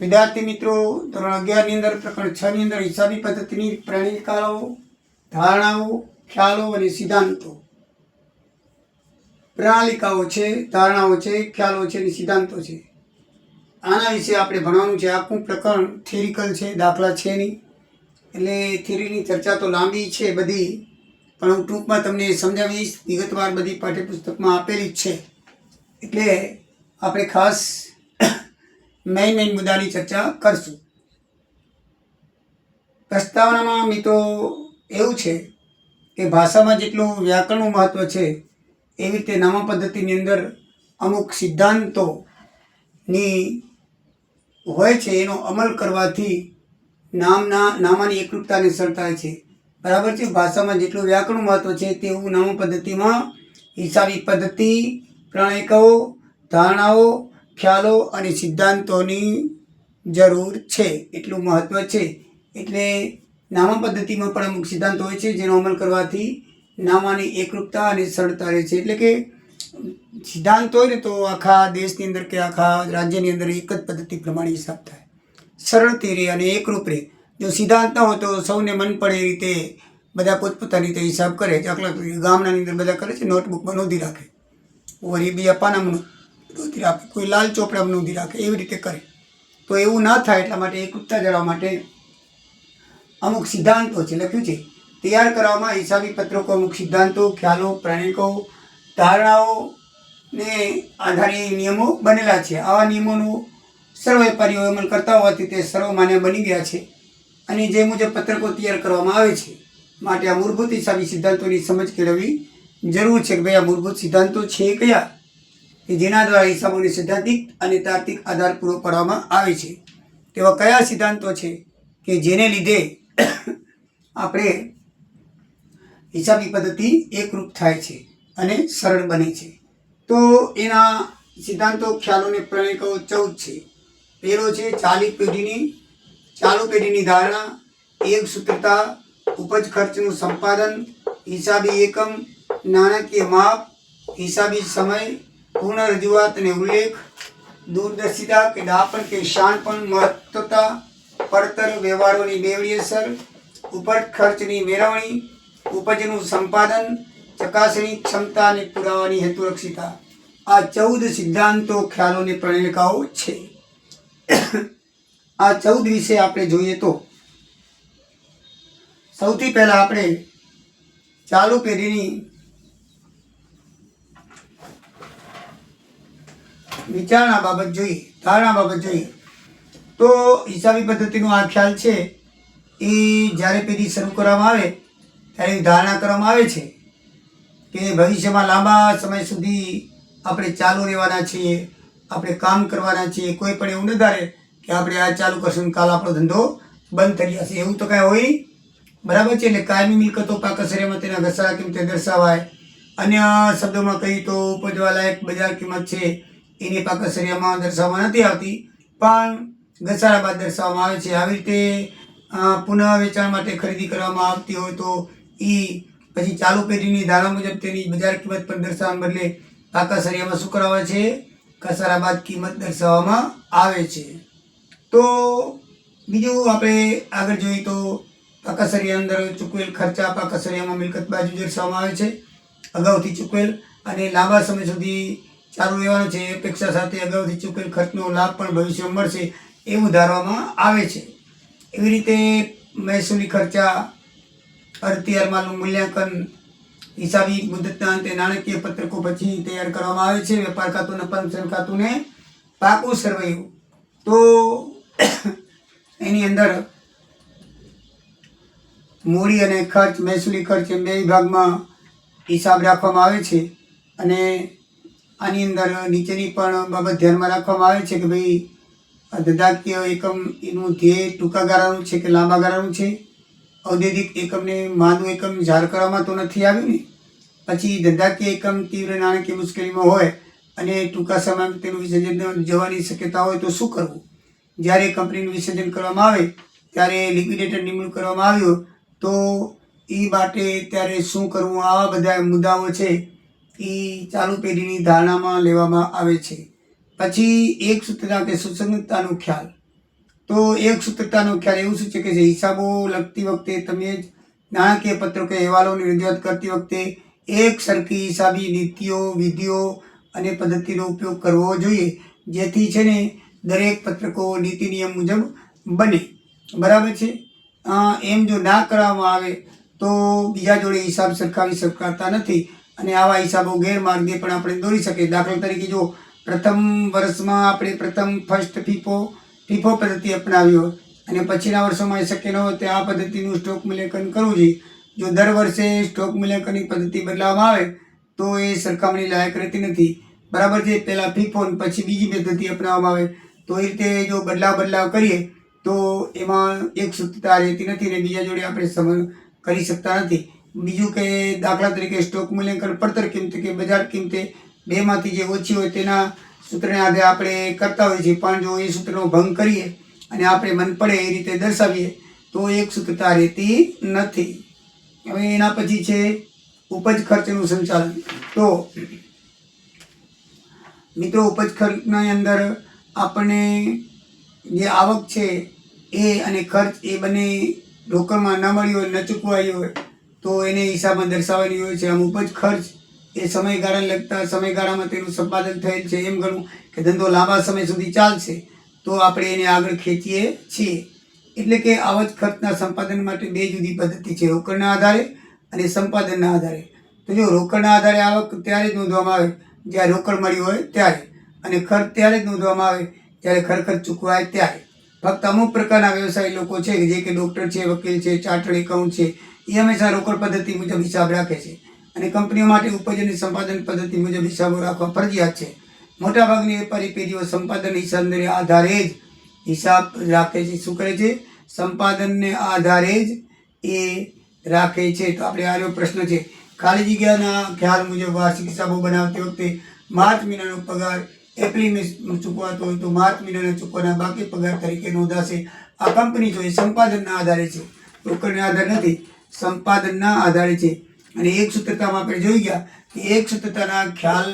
વિદ્યાર્થી મિત્રો, ધોરણ અગિયારની અંદર, પ્રકરણ છ ની અંદર હિસાબી પદ્ધતિની પ્રણાલિકાઓ, ધારણાઓ, ખ્યાલો અને સિદ્ધાંતો. પ્રણાલિકાઓ છે, ધારણાઓ છે, ખ્યાલો છે અને સિદ્ધાંતો છે. આના વિશે આપણે ભણવાનું છે. આખું પ્રકરણ થિયરિકલ છે, દાખલા છે નહીં. એટલે થિયરીની ચર્ચા તો લાંબી છે બધી, પણ હું ટૂંકમાં તમને સમજાવીશ. વિગતવાર બધી પાઠ્યપુસ્તકમાં આપેલી જ છે. એટલે આપણે ખાસ મેઇન મેઇન મુદ્દાની ચર્ચા કરશું. પ્રસ્તાવનામાં મિત્રો એવું છે કે ભાષામાં જેટલું વ્યાકરણનું મહત્ત્વ છે, એવી રીતે નામા પદ્ધતિની અંદર અમુક સિદ્ધાંતોની હોય છે, એનો અમલ કરવાથી નામના, નામાની એકરૂપતાને સરતાય છે. બરાબર છે? ભાષામાં જેટલું વ્યાકરણ મહત્વ છે, તેવું નામ પદ્ધતિમાં હિસાબી પદ્ધતિ પ્રણયકો ધારણાઓ ખ્યાલો અને સિદ્ધાંતોની જરૂર છે, એટલું મહત્વ છે. એટલે નામા પદ્ધતિમાં પણ અમુક સિદ્ધાંતો હોય છે, જેનો અમલ કરવાથી નામાની એકરૂપતા અને સરળતા રહે છે. એટલે કે સિદ્ધાંત હોય ને તો આખા દેશની અંદર કે આખા રાજ્યની અંદર એક જ પદ્ધતિ પ્રમાણે હિસાબ થાય. સરળતી રહે અને એકરૂપ રહે. જો સિદ્ધાંત ન હોય તો સૌને મન પડે એ રીતે બધા પોતપોતાની રીતે હિસાબ કરે. દાખલા ગામડાની અંદર બધા કરે છે, નોટબુકમાં નોંધી રાખે. વળી બીજા પાનામાં નોંધી રાખે કોઈ લાલ ચોપડામાં નોંધી રાખે, એવી રીતે કરે. તો એવું ના થાય એટલા માટે એકરૂપતા જળવવા માટે અમુક સિદ્ધાંતો છે, લખ્યું છે. તૈયાર કરવામાં હિસાબી પત્રકો અમુક સિદ્ધાંતો, ખ્યાલો પ્રણયકો ધારણાઓને આધારે નિયમો બનેલા છે. આવા નિયમોનું સર્વ વેપારીઓ અમલ કરતા હોવાથી તે સર્વમાન્ય બની ગયા છે. અને જે મુજબ પત્રકો તૈયાર કરવામાં આવે છે, માટે આ મૂળભૂત હિસાબી સિદ્ધાંતોની સમજ કેળવવી જરૂર છે કે ભાઈ આ મૂળભૂત સિદ્ધાંતો છે કયા? કે જેના દ્વારા હિસાબોને સૈદ્ધાંતિક અને તાર્કિક આધાર પૂરો પાડવામાં આવે છે. તેવા કયા સિદ્ધાંતો છે કે જેને લીધે આપણે હિસાબી પદ્ધતિ એકરૂપ થાય છે અને સરળ બને છે? તો એના સિદ્ધાંતો, ખ્યાલોને પ્રણયકો ચૌદ છે. પહેલો છે ચાલી પેઢીની, ચાલુ પેઢીની ધારણા, એક સૂત્રતા, ઉપજ ખર્ચનું સંપાદન હિસાબી એકમ, નાણાકીય માપ હિસાબી સમય પૂર્ણ રજૂઆતને ઉલ્લેખ દૂરદર્શિતા કે દાપણ કે શાણપણ મહત્વતા પડતર વ્યવહારોની બેવડી અસર ઉપજ ખર્ચની મેળવણી, ઉપજનું સંપાદન, ચકાસણી ક્ષમતા અને પુરાવાની હેતુરક્ષિતા. આ ચૌદ સિદ્ધાંતો ખ્યાલોને પ્રણયકાઓ છે. આ ચૌદ વિશે આપણે જોઈએ તો સૌથી પહેલાં આપણે ચાલુ પેઢીની વિચારણા બાબત જોઈએ, ધારણા બાબત જોઈએ. તો હિસાબી પદ્ધતિનો આ ખ્યાલ છે, એ જ્યારે પેઢી શરૂ કરવામાં આવે, ત્યારે ધારણા કરવામાં આવે છે કે ભવિષ્યમાં લાંબા સમય સુધી આપણે ચાલુ રહેવાના છીએ, આપણે કામ કરવાના છીએ. કોઈ પણ એવું ન કે આપણે આ ચાલુ કરશું કાલ આપણો ધંધો બંધ થઈ જશે. એવું તો કાંઈ હોય બરાબર છે? એટલે કાયમી મિલકતો પાકસરિયામાં તેના ઘસારા કિંમતે દર્શાવાય? અન્ય શબ્દોમાં કહીએ તો ઉપજવા લાયક બજાર કિંમત છે. એની પાક અસરિયામાં દર્શાવવામાં નથી આવતી. પણ ઘસારા બાદ દર્શાવવામાં આવે છે. આવી રીતે પુનઃ વેચાણ માટે ખરીદી કરવામાં આવતી હોય તો એ પછી ચાલુ પેઢીની ધારા મુજબ તેની બજાર કિંમત પણ દર્શાવવાને બદલે પાકા સરિયામાં શું કરાવે છે. ઘસારા બાદ કિંમત દર્શાવવામાં આવે છે. તો બીજું આપણે આગળ જોઈએ તો પાકા સરિયા અંદર ચૂકવેલ ખર્ચા પાકા સરિયામાં મિલકત બાજુ દર્શાવવામાં આવે છે. અગાઉથી ચૂકવેલ અને લાંબા સમય સુધી ચાલુ રહેવાનું છે. એ અપેક્ષા સાથે અગાઉથી ચૂકવેલ ખર્ચનો લાભ પણ ભવિષ્યમાં મળશે એવું ધારવામાં આવે છે. એવી રીતે મહેસૂલી ખર્ચા અર્થિયાર મૂલ્યાંકન, હિસાબી મુદતના અંતે નાણાકીય પત્રકો પછી તૈયાર કરવામાં આવે છે. વેપાર ખાતું અને પંચન ખાતુંને પાકું સરવૈયું. તો એની અંદર મૂડી અને ખર્ચ, મહેસૂલી ખર્ચ એમ બે વિભાગમાં હિસાબ રાખવામાં આવે છે. અને આની અંદર નીચેની પણ બાબત ધ્યાનમાં રાખવામાં આવે છે કે ભાઈ ધંધાકીય એકમ એનું ધ્યેય ટૂંકા ગાળાનું છે કે લાંબા ગાળાનું છે? ઔદ્યોગિક એકમને માનું એકમ જાહેર કરવામાં તો નથી આવ્યું ને? પછી ધંધાકીય એકમ તીવ્ર નાણાકીય મુશ્કેલીમાં હોય અને ટૂંકા સમયમાં તેનું વિસર્જન જવાની શક્યતા હોય તો શું કરવું? જ્યારે કંપનીનું વિસર્જન કરવામાં આવે, ત્યારે લિક્વિડેટર નિમણૂક કરવામાં આવ્યો, તો એ માટે ત્યારે શું કરવું? આવા બધા મુદ્દાઓ છે. એ ચાલુ પેઢીની ધારણામાં લેવામાં આવે છે. પછી એક સૂત્રતા કે સુસંગતતાનો ખ્યાલ. તો એક સૂત્રતાનો ખ્યાલ એવું સૂચે કે જે હિસાબો લખતી વખતે તમે જ નાણાકીય પત્રકો અહેવાલોની રજૂઆત કરતી વખતે એક સરખી હિસાબી નીતિઓ, વિધિઓ અને પદ્ધતિનો ઉપયોગ કરવો જોઈએ, જેથી છે ને દરેક પત્રકો નીતિ નિયમ મુજબ બને. બરાબર છે? એમ જો ના કરવામાં આવે તો બીજા જોડે હિસાબ સરખાવી શકાતા નથી. અને આવા હિસાબો ગેરમાર્ગે પણ આપણે દોરી શકીએ. દાખલા તરીકે જો પ્રથમ વર્ષમાં આપણે પ્રથમ ફર્સ્ટ ફીફો ફીફો પદ્ધતિ અપનાવી હોય અને પછીના વર્ષોમાં એ શક્ય ન હોય તો આ પદ્ધતિનું સ્ટોક મૂલ્યાંકન કરવું જોઈએ. જો દર વર્ષે સ્ટોક મૂલ્યાંકનની પદ્ધતિ બદલાવવામાં આવે, તો એ સરખામણી લાયક રહેતી નથી. બરાબર છે? પહેલાં ફીફો અને પછી બીજી પદ્ધતિ અપનાવવામાં આવે. તો એ રીતે જો બદલાવ બદલાવ કરીએ, તો એમાં એક સૂત્રતા રહેતી નથી અને બીજા જોડે આપણે સમ કરી શકતા નથી. બીજું કે દાખલા તરીકે સ્ટોક મૂલ્યાંકન પડતર કિંમતે કે બજાર કિંમતે, બેમાંથી જે ઓછી હોય તેના સૂત્રને આધારે આપણે કરતા હોઈએ છીએ. પણ જો એ સૂત્રનો ભંગ કરીએ અને આપણે મન પડે એ રીતે દર્શાવીએ, તો એક સૂત્રતા રહેતી નથી. હવે એના પછી છે ઉપજ ખર્ચનું સંચાલન. તો મિત્રો, ઉપજ ખર્ચની અંદર આપણને જે આવક છે એ અને ખર્ચ એ બંને રોકડમાં ન મળી હોય, ન ચૂકવાઈ હોય તો એને હિસાબમાં દર્શાવેલી હોય છે. આમ ઉપજ ખર્ચ એ સમયગાળાને લગતા સમયગાળામાં તેનું સંપાદન થયેલ છે. એમ ગણવું કે ધંધો લાંબા સમય સુધી ચાલશે તો આપણે એને આગળ ખેંચીએ છીએ. એટલે કે આવજ ખર્ચના સંપાદન માટે બે જુદી પદ્ધતિ છે. રોકડના આધારે અને સંપાદનના આધારે. તો જો રોકડના આધારે આવક ત્યારે જ નોંધવામાં આવે જ્યારે રોકડ મળી હોય ત્યારે અને ખર્ચ ત્યારે જ નોંધવામાં આવે જ્યારે ખરેખર ચૂકવાય ત્યારે. ફક્ત અમુક પ્રકારના વ્યવસાય લોકો છે જે કે ડૉક્ટર છે, વકીલ છે, ચાર્ટર્ડ એકાઉન્ટ છે એ હંમેશા રોકડ પદ્ધતિ મુજબ હિસાબ રાખે છે. અને કંપનીઓ માટે ઉપજ અને સંપાદન પદ્ધતિ મુજબ હિસાબો રાખવા ફરજિયાત છે. મોટાભાગની વેપારી પેઢીઓ સંપાદન હિસાબને આધારે જ હિસાબ રાખે છે. શું કરે છે? સંપાદનને આધારે જ એ રાખે છે. તો આપણે આ પ્રશ્ન છે. ખાલી જગ્યાના ખ્યાલ મુજબ વાર્ષિક હિસાબો બનાવતી વખતે માર્ચ મહિનાનો પગાર એપ્રિલ મે ચૂકવાતો હોય તો માર્ચ મહિનાના ચૂકવાના બાકી પગાર તરીકે નોંધાશે. આ કંપની જો એ સંપાદનના આધારે છે. રોકડના આધાર નથી. સંપાદનના આધારે છે. અને એક સૂત્રતામાં આપણે જોઈ ગયા કે એક સૂત્રતાના ખ્યાલ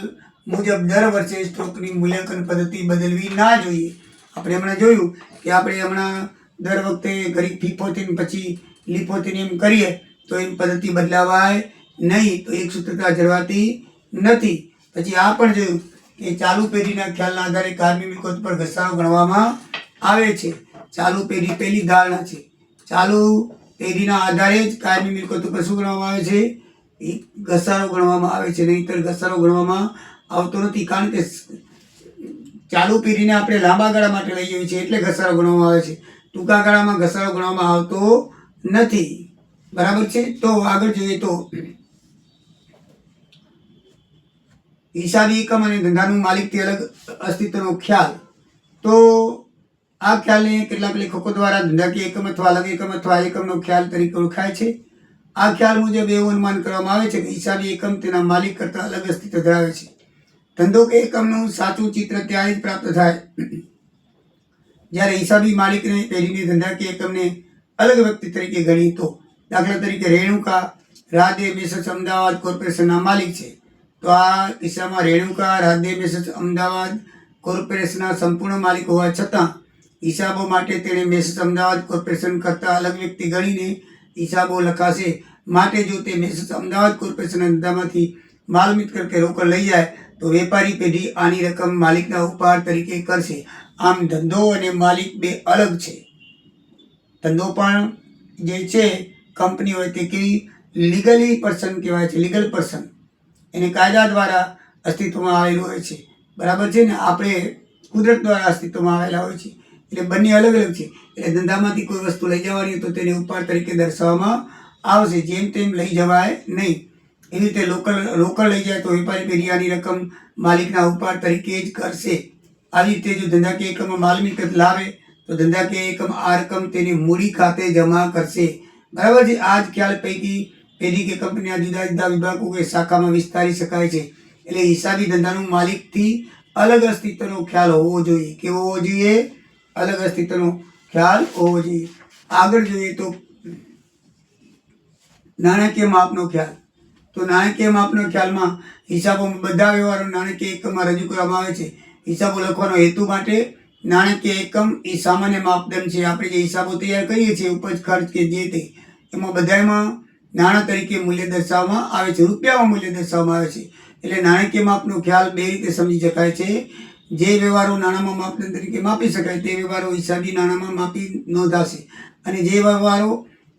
મુજબ દર વર્ષે સ્ટ્રોકની મૂલ્યાંકન પદ્ધતિ બદલવી ના જોઈએ. આપણે હમણાં જોયું કે આપણે હમણાં દર વખતે ગરીબ ફીફોથી પછી લીફોથી એમ કરીએ તો એમ પદ્ધતિ બદલાવાય નહીં, તો એક સૂત્રતા જળવાતી નથી. પછી આ પણ જોયું કે ચાલુ પેઢીના ખ્યાલના આધારે કારની મિલકત પર ઘસારો ગણવામાં આવે છે. ચાલુ પેઢી પહેલી ધારણા છે. ચાલુ પેઢીના આધારે જ કારની મિલકત ઉપર શું ગણવામાં આવે છે? એ ઘસારો ગણવામાં આવે છે નહીંતર ઘસારો ગણવામાં આવતો નથી. કારણ કે ચાલુ પેઢીને આપણે લાંબા ગાળા માટે લઈ જઈએ છીએ એટલે ઘસારો ગણવામાં આવે છે. ટૂંકા ગાળામાં ઘસારો ગણવામાં આવતો નથી. બરાબર છે? તો આગળ જોઈએ તો હિસાબી એકમ અને ધંધાનું માલિકથી અલગ અસ્તિત્વનો ખ્યાલ. તો આ ખ્યાલને કેટલાક લેખકો દ્વારા ધંધાકીય એકમ અથવા અલગ એકમ અથવા એકમનો ખ્યાલ તરીકે ઓળખાય છે. આ ખ્યાલ મુજબ એવું અનુમાન કરવામાં આવે છે કે હિસાબી એકમ તેના માલિક કરતાં અલગ અસ્તિત્વ ધરાવે છે. ધંધો કે એકમનું સાચું ચિત્ર ત્યારે જ પ્રાપ્ત થાય. જ્યારે હિસાબી માલિકને પહેરીને ધંધાકીય એકમને અલગ વ્યક્તિ તરીકે ગણી, તો દાખલા તરીકે રેણુકા રાધે મેસર્સ અમદાવાદ કોર્પોરેશનના માલિક છે. તો આ કિસ્સામાં રેણુકા રાધે મેસર્સ અમદાવાદ કોર્પોરેશનના સંપૂર્ણ માલિક હોવા છતાં હિસાબો માટે તેણે મેસેજ અમદાવાદ કોર્પોરેશન કરતાં અલગ વ્યક્તિ ગણીને હિસાબો લખાશે. માટે જો તે મેસેજ અમદાવાદ કોર્પોરેશનના ધંધામાંથી માલ મિત્ર કે રોકડ લઈ જાય, તો વેપારી પેઢી આની રકમ માલિકના ઉપહાર તરીકે કરશે. આમ ધંધો અને માલિક બે અલગ છે. ધંધો પણ જે છે, કંપની હોય તે કેવી લીગલી પર્સન કહેવાય છે, લીગલ પર્સન. એને કાયદા દ્વારા અસ્તિત્વમાં આવેલું હોય છે. બરાબર છે ને? આપણે કુદરત દ્વારા અસ્તિત્વમાં આવેલા હોય છે. એટલે બંને અલગ અલગ છે. એટલે ધંધામાંથી કોઈ વસ્તુ લઈ જવાની તો તેને ઉપહાર તરીકે દર્શાવવામાં આવશે. જેમ તેમ લઈ જવાય નહીં. એવી રીતે લોકલ રોકડ લઈ જાય તો વેપારી પેઢી રકમ માલિકના ઉપહાર તરીકે જ કરશે. આવી રીતે જો ધંધાકીય એકમમાં માલ મિલકત લાવે, તો ધંધાકીય એકમ આ રકમ તેની મૂડી ખાતે જમા કરશે. બરાબર છે? આ જ ખ્યાલ પૈકી પેઢી કે કંપનીના જુદા જુદા વિભાગો કે શાખામાં વિસ્તારી શકાય છે. એટલે હિસાબી ધંધાનું માલિકથી અલગ અસ્તિત્વનો ખ્યાલ હોવો જોઈએ. કેવો હોવો જોઈએ? અલગ અસ્તિત્વનો ખ્યાલ હોવો જોઈએ. આગળ જોઈએ તો નાણાકીય માપનો ખ્યાલ. તો નાણાકીય માપનો ખ્યાલમાં હિસાબો બધા વ્યવહારો નાણાકીય એકમમાં રજૂ કરવામાં આવે છે. હિસાબો લખવાનો હેતુ માટે નાણાકીય એકમ એ સામાન્ય માપદંડ છે. આપણે જે હિસાબો તૈયાર કરીએ છીએ, ઉપજ, ખર્ચ કે જે તે, એમાં બધામાં નાણાં તરીકે મૂલ્ય દર્શાવવામાં આવે છે. રૂપિયામાં મૂલ્ય દર્શાવવામાં આવે છે. એટલે નાણાકીય માપનો ખ્યાલ બે રીતે સમજી શકાય છે. જે વ્યવહારો નાણાંમાં માપદંડ તરીકે માપી શકાય તે વ્યવહારો હિસાબી નાણાંમાં માપી નોંધાશે. અને જે વ્યવહારો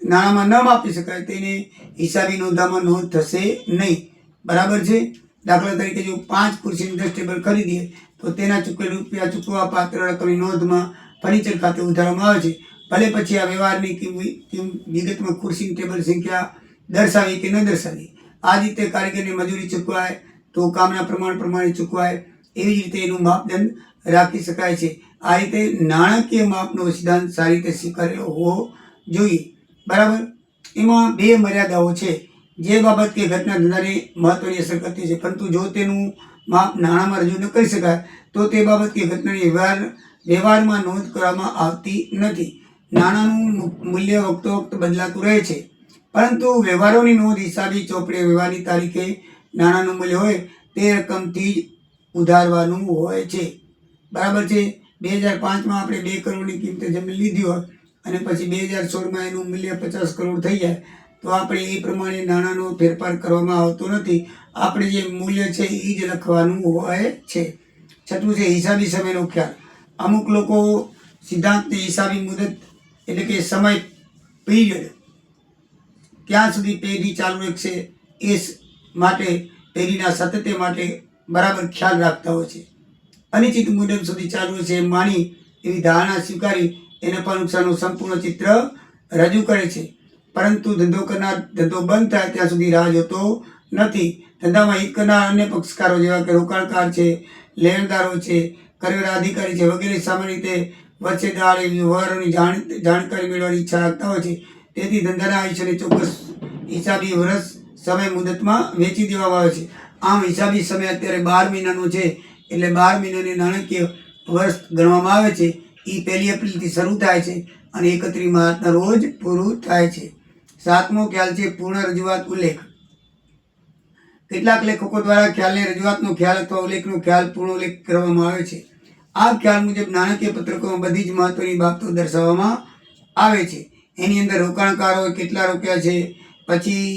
નાણાંમાં ન માપી શકાય તેને હિસાબી નોંધામાં નોંધ થશે નહીં. બરાબર છે? દાખલા તરીકે જો પાંચ ખુરશીનું દસ ખરીદીએ, તો તેના ચૂકવેલ રૂપિયા ચૂકવવા પાત્ર રકમની નોંધમાં ફર્નિચર ખાતે ઉધારવામાં આવે છે. ભલે પછી આ વ્યવહારની વિગતમાં ખુરશીની ટેબલ સંખ્યા દર્શાવી કે ન દર્શાવી આ રીતે કારીગરની મજૂરી ચૂકવાય તો કામના પ્રમાણ પ્રમાણે ચૂકવાય. એવી રીતે એનું માપદંડ રાખી શકાય છે. આ રીતે નાણાકીય માપનો સિદ્ધાંત સારી રીતે સ્વીકારેલો હોવો જોઈએ. બરાબર? એમાં બે મર્યાદાઓ છે. જે બાબત કે ઘટના ધંધાને મહત્વની અસર કરતી છે. પરંતુ જો તેનું માપ નાણાંમાં રજૂ ન કરી શકાય, તો તે બાબત કે ઘટનાની વ્યવહાર, વ્યવહારમાં નોંધ કરવામાં આવતી નથી. નાણાંનું મૂલ્ય વખતો વખત બદલાતું રહે છે. પરંતુ વ્યવહારોની નોંધ હિસાબી ચોપડે વ્યવહારની તારીખે નાણાંનું મૂલ્ય હોય, તે રકમથી જ ઉધારવાનું હોય છે. બરાબર છે? બે હજાર પાંચમાં આપણે બે કરોડની કિંમતે જમીન લીધી હોય અને પછી બે હજાર સોળમાં એનું મૂલ્ય પચાસ કરોડ થઈ જાય, તો આપણે એ પ્રમાણે નાણાંનો ફેરફાર કરવામાં આવતો નથી. આપણે જે મૂલ્ય છે એ જ લખવાનું હોય છે. છઠ્ઠું છે હિસાબી સમયનો ખ્યાલ. અમુક લોકો સિદ્ધાંતને હિસાબી મુદત એટલે કે સમય પીરિયડ ક્યાં સુધી પેઢી ચાલુ રહેશે એ માટે, પેઢીના સતત્ય માટે બરાબર ખ્યાલ રાખતા હોય છે. અનિશ્ચિત મુદત સુધી ચાલુ છે માણી એવી ધારણા સ્વીકારી એને પણ નુકસાનનું સંપૂર્ણ ચિત્ર રજૂ કરે છે. પરંતુ ધંધો કરનાર, ધંધો બંધ થાય ત્યાં સુધી રાહ જોતો નથી. ધંધામાં હિત કરનાર અન્ય પક્ષકારો જેવા કે રોકાણકાર છે, લેણદારો છે કરવેરા અધિકારી છે વગેરે સામાન્ય રીતે વચ્ચે એવી વ્યવહારોની જાણ, જાણકારી મેળવવાની ઈચ્છા રાખતા હોય છે. તેથી ધંધાના આયુષ્યને ચોક્કસ હિસાબી વર્ષ સમય મુદતમાં વેચી દેવામાં આવે છે. આમ હિસાબી સમય અત્યારે બાર મહિનાનો છે, એટલે બાર મહિનાને નાણાકીય વર્ષ ગણવામાં આવે છે. એ પહેલી એપ્રિલથી શરૂ થાય છે અને એકત્રીસ માર્ચના રોજ પૂરું થાય છે. સાતમો ખ્યાલ છે પૂર્ણ રજૂઆત ઉલ્લેખ. કેટલાક લેખકો દ્વારા ખ્યાલને રજૂઆતનો ખ્યાલ અથવા ઉલ્લેખનો ખ્યાલ પૂર્ણ ઉલ્લેખ કરવામાં આવે છે. આ ખ્યાલ મુજબ નાણાકીય પત્રકોમાં બધી જ મહત્વની બાબતો દર્શાવવામાં આવે છે. એની અંદર રોકાણકારોએ કેટલા રોક્યા છે, પછી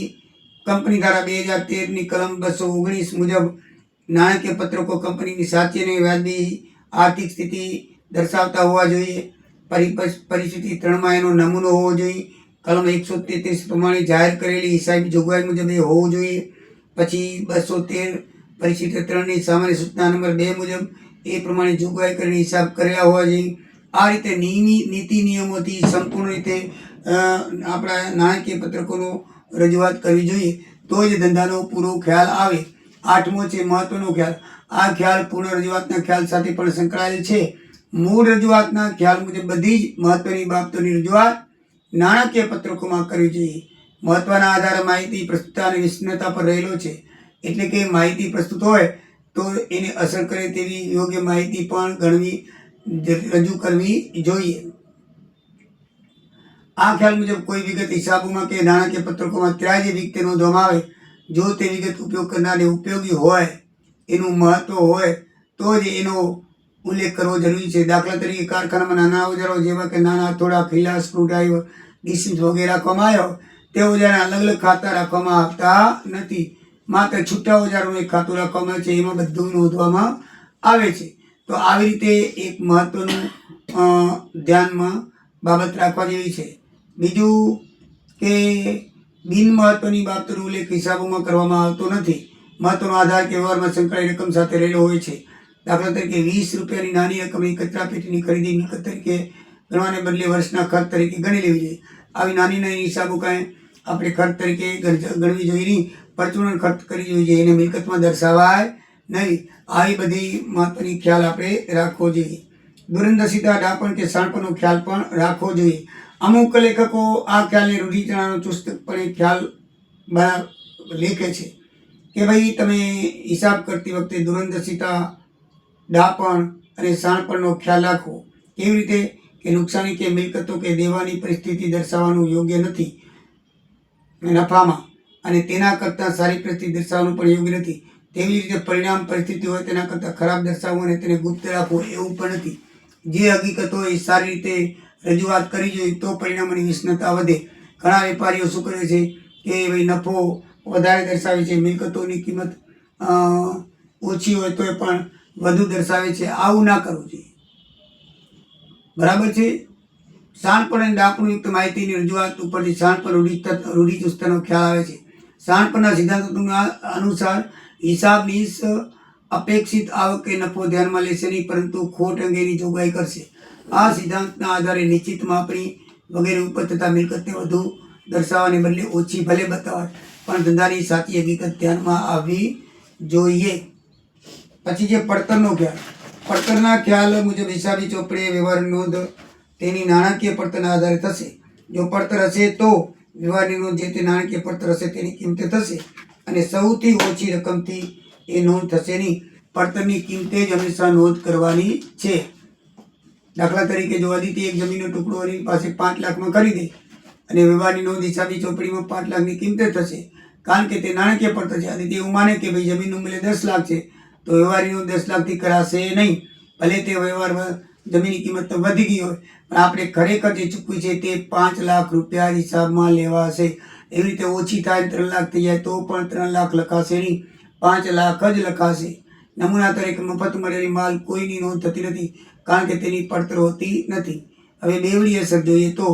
કંપની દ્વારા બે હજાર તેરની કલમ બસો ઓગણીસ મુજબ નાણાકીય પત્રકો કંપનીની સાચી અને વ્યાજબી આર્થિક સ્થિતિ દર્શાવતા હોવા જોઈએ. પરિસ્થિતિ ત્રણમાં એનો નમૂનો હોવો જોઈએ. કલમ એકસો તેત્રીસ પ્રમાણે જાહેર કરેલી હિસાબી જોગવાઈ મુજબ એ હોવું જોઈએ. પછી બસો તેર પરિસ્થિતિ ત્રણની સામાન્ય સૂચના નંબર બે મુજબ એ પ્રમાણે જોગવાઈ કરીને હિસાબ કરેલા હોવા જોઈએ. આ રીતે નીતિ નિયમોથી સંપૂર્ણ રીતે આપણા નાણાકીય પત્રકોનો રજૂઆત કરવી જોઈએ, તો જ ધંધાનો પૂરો ખ્યાલ આવે. આઠમો છે મહત્વનો ખ્યાલ. આ ખ્યાલ પૂર્ણ રજૂઆતના ખ્યાલ સાથે પણ સંકળાયેલ છે. મૂળ રજૂઆતના ખ્યાલ મુજબ બધી જ મહત્વની બાબતોની રજૂઆત નાણાકીય પત્રકોમાં કરવી જોઈએ. મહત્વના આધારે માહિતી પ્રસ્તુતતા અને વિસ્મયતા પર રહેલો છે. એટલે કે માહિતી પ્રસ્તુત હોય, તો એને અસર કરે તેવી યોગ્ય માહિતી પણ ગણવી, રજૂ કરવી જોઈએ. આ ખ્યાલ મુજબ કોઈ વિગત હિસાબોમાં કે નાણાકીય પત્રકોમાં ત્યાં જે વિગતે નોંધવામાં આવે, જો તે વિગત ઉપયોગ કરનારને ઉપયોગી હોય, એનું મહત્વ હોય, તો જ એનો ઉલ્લેખ કરવો જરૂરી છે. દાખલા તરીકે કારખાનામાં નાના ઓજારો જેવા કે નાના હથોડા ફીલા સ્ક્રૂડ્રાઈવર ડિસિસ વગેરે રાખવામાં આવ્યો તે ઓજારના અલગ અલગ ખાતા રાખવામાં આવતા નથી. માત્ર છૂટા ઓજારોનું એક ખાતું રાખવામાં છે, એમાં બધું નોંધવામાં આવે છે. તો આવી રીતે એક મહત્વનું ધ્યાનમાં બાબત રાખવા જેવી છે. બીજું કે બિન મહત્વની બાબતોનો ઉલ્લેખ હિસાબોમાં કરવામાં આવતો નથી. મહત્વનો આધાર કે વ્યવહારમાં સંકળાયેલ રકમ સાથે રહેલો હોય છે. દાખલા તરીકે વીસ રૂપિયાની નાની રકમની કચરા પેટીની ખરીદી મિલકત તરીકે ગણવાને બદલે વર્ષના ખર્ચ તરીકે ગણી લેવી જોઈએ. આવી નાની નાની હિસાબો કાંઈ આપણે ખર્ચ તરીકે ગણવી જોઈએ નહીં. પરચુરણ ખર્ચ કરવી જોઈએ એને મિલકતમાં દર્શાવાય નહીં. આવી બધી મહત્વની ખ્યાલ આપણે રાખવો જોઈએ. દુરંદસિતા ડાપણ કે સાણપણનો ખ્યાલ પણ રાખવો જોઈએ. અમુક લેખકો આ ખ્યાલને રૂઢિચરણનો ચુસ્તપણે ખ્યાલ બરા- લેખે છે કે ભાઈ તમે હિસાબ કરતી વખતે દુરંદર્શિતા ડાપણ અને શાણપણનો ખ્યાલ રાખવો કેવી રીતે? કે નુકસાની કે મિલકતો કે દેવાની પરિસ્થિતિ દર્શાવવાનું યોગ્ય નથી. નફામાં અને તેના કરતાં સારી પરિસ્થિતિ દર્શાવવાનું પણ યોગ્ય નથી. તેવી રીતે પરિણામ પરિસ્થિતિ હોય તેના કરતાં ખરાબ દર્શાવવું અને તેને ગુપ્ત રાખવું એવું પણ નથી. જે હકીકતો એ સારી રીતે રજૂઆત કરી જોઈએ તો પરિણામોની વિષ્ણતા વધે. ઘણા વેપારીઓ શું કરે છે કે ભાઈ નફો વધારે દર્શાવે છે, મિલકતોની કિંમત ઓછી હોય તોય પણ વધુ દર્શાવે છે. આવું ના કરવું જોઈએ. બરાબર છે? શાણપણ અને ડાપણયુક્ત માહિતીની રજૂઆત ઉપરથી શાણપણ રૂઢિ રૂઢિચુસ્તનો ખ્યાલ આવે છે. શાણપણના સિદ્ધાંતોના અનુસાર હિસાબની અપેક્ષિત આવક કે નફો ધ્યાનમાં લેશે નહીં, પરંતુ ખોટ અંગેની જોગવાઈ કરશે. આ સિદ્ધાંતના આધારે નિશ્ચિત માપણી વગેરે ઉપર થતા મિલકતને વધુ દર્શાવવાને બદલે ઓછી ભલે બતાવાય. પણ ધંધાની સાચી હકીકત ધ્યાનમાં આવવી જોઈએ. પછી જે પડતરનો ખ્યાલ. પડતરના ખ્યાલ મુજબ હિસાબી ચોપડે વ્યવહાર નોંધ તેની નાણાકીય પડતરના આધારે થશે. જો પડતર હશે તો વ્યવહારની નોંધ જે તે નાણાકીય પડતર હશે તેની કિંમતે થશે અને સૌથી ઓછી રકમથી એ નોંધ થશે નહીં. પડતરની કિંમતે જ હંમેશા નોંધ કરવાની છે. દાખલા તરીકે જો અદિતિ એક જમીનનો ટુકડો એની પાસે પાંચ લાખમાં ખરીદે અને વ્યવહારની નોંધ હિસાબી ચોપડીમાં પાંચ લાખની કિંમતે થશે, કારણ કે તે નાણાકીય પડતર છે અદિતિ એવું માને કે ભાઈ જમીનનું મૂલ્ય દસ લાખ છે, તો વ્યવહારની દસ લાખથી કરાશે નહીં. ભલે તે વ્યવહારમાં જમીનની કિંમત તો વધી ગઈ હોય, પણ આપણે ખરેખર જે ચૂકવી છે તે પાંચ લાખ રૂપિયા હિસાબમાં લેવાશે. એવી રીતે ઓછી થાય ત્રણ લાખ થઈ જાય તો પણ ત્રણ લાખ લખાશે નહીં, પાંચ લાખ જ લખાશે. નમૂના તરીકે મફત મળેલી માલ કોઈની નોંધ થતી નથી. કારણ કે તેની પડતર હોતી નથી. હવે બેવડી અસર જોઈએ તો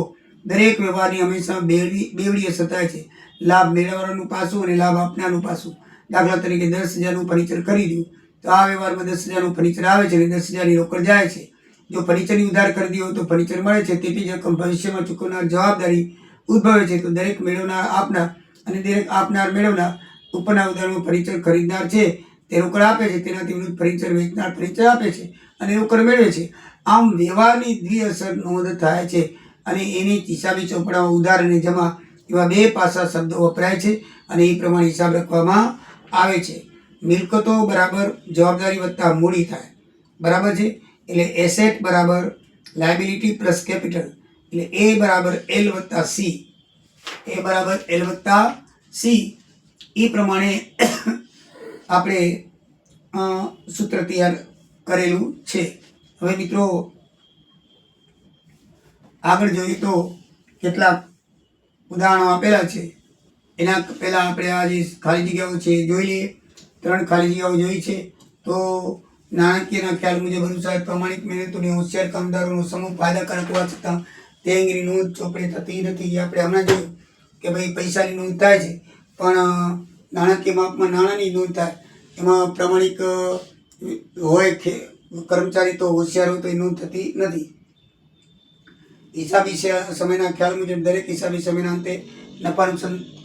દરેક વ્યવહારની હંમેશા બેવડી બેવડી અસર થાય છે. લાભ મેળવવાનું પાસું અને લાભ આપનારનું પાસું. દાખલા તરીકે દસ હજારનું ફર્નિચર ખરીદ્યું, તો આ વ્યવહારમાં દસ હજારનું ફર્નિચર આવે છે અને દસ હજારની રોકડ જાય છે. જો ફર્નિચરની ઉધાર કરી હોય તો ફર્નિચર મળે છે, તેથી જ રકમ ભવિષ્યમાં ચૂકવનાર જવાબદારી ઉદ્ભવે છે. તો દરેક મેળવનાર આપનાર અને દરેક આપનાર મેળવનાર ઉપરના ઉદાહરણમાં ફર્નિચર ખરીદનાર છે, તે રોકડ આપે છે, તેનાથી વિરુદ્ધ ફર્નિચર વેચનાર ફર્નિચર આપે છે. અને રોકડ મેળવે છે. આમ વ્યવહારની દ્વિઅસર નોંધ થાય છે અને એની હિસાબી ચોપડામાં ઉધાર જમા એવા બે પાસા શબ્દો વપરાય છે અને એ પ્રમાણે હિસાબ રાખવામાં આવે છે. મિલકતો બરાબર જવાબદારી વત્તા મૂડી થાય. બરાબર છે? એટલે એસેટ બરાબર લાયબિલિટી પ્લસ કેપિટલ. એટલે એ બરાબર એલ વત્તા સી. એ બરાબર એલ વત્તા સી. એ પ્રમાણે આપણે સૂત્ર તૈયાર કરેલું છે. હવે મિત્રો, આગળ જોઈએ તો કેટલાક ઉદાહરણો આપેલા છે. એના પહેલાં આપણે આ જે ખાલી જગ્યાઓ છે જોઈ લઈએ. ત્રણ ખાલી જગ્યાઓ જોઈ છે. તો નાણાકીયના ખ્યાલ મુજબ અનુસાર પ્રમાણિક મહેનતોને હોશિયાર કામદારોનો સમૂહ ફાયદાકારક હોવા છતાં તે અંગેની નોંધ ચોપડે થતી નથી. આપણે હમણાં જોયું કે ભાઈ પૈસાની નોંધ થાય છે. પણ નાણાકીય માપમાં નાણાંની નોંધ થાય. એમાં પ્રમાણિક હોય કર્મચારી તો હોશિયાર હોય તો એ નોંધ થતી નથી. હિસાબી સમયના ખ્યાલ મુજબ દરેક હિસાબી સમયના અંતે નફા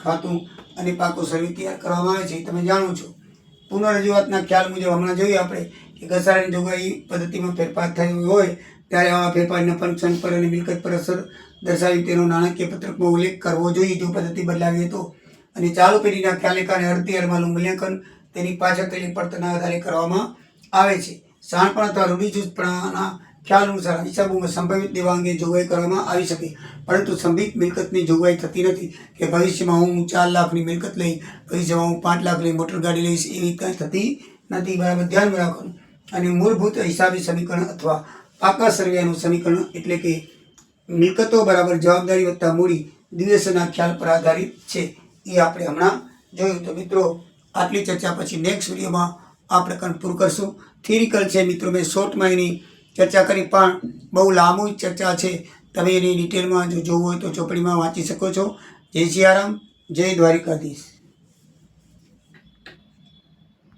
ખાતું અને પાકો સર્વે તૈયાર કરવામાં આવે છે તમે જાણો છો. પુનઃરજૂઆતના ખ્યાલ મુજબ હમણાં જોઈએ આપણે કે ઘસારાની જોગવાઈ પદ્ધતિમાં ફેરફાર થયો હોય ત્યારે આવા ફેરફાર નફા પર અને મિલકત પર અસર દર્શાવી તેનો નાણાકીય પત્રકમાં ઉલ્લેખ કરવો જોઈએ. જો પદ્ધતિ બદલાવી તો અને ચાલુ પેઢીના ખ્યાલે કારણે અડધી હારમાનું મૂલ્યાંકન તેની પાછળ થયેલી પડતરના આધારે કરવામાં આવે છે. શાણપણ અથવા રૂઢિચુસ્તપણાના ખ્યાલ અનુસાર હિસાબોમાં સંભવિત દેવા અંગે જોગવાઈ કરવામાં આવી શકે, પરંતુ સંભવિત મિલકતની જોગવાઈ થતી નથી કે ભવિષ્યમાં હું ચાર લાખની મિલકત લઈ, ભવિષ્યમાં હું પાંચ લાખની મોટર ગાડી લઈશ એવી કંઈ થતી નથી. બરાબર ધ્યાનમાં રાખવાનું અને મૂળભૂત હિસાબી સમીકરણ અથવા પાકા સર્વેનું સમીકરણ એટલે કે મિલકતો બરાબર જવાબદારી વત્તા મૂડી દિવસના ખ્યાલ પર આધારિત છે. એ આપણે હમણાં જોયું. તો મિત્રો, આટલી ચર્ચા પછી નેક્સ્ટ વિડીયોમાં આ પ્રકરણ પૂરું કરશું. થિયરિકલ છે મિત્રો, મેં શોર્ટમાં એની ચર્ચા કરી, પણ બહુ લાંબુ ચર્ચા છે. તમે એની ડિટેલમાં જો જોવું હોય તો ચોપડીમાં વાંચી શકો છો. જય સિયારામ જય દ્વારિકાધીશ.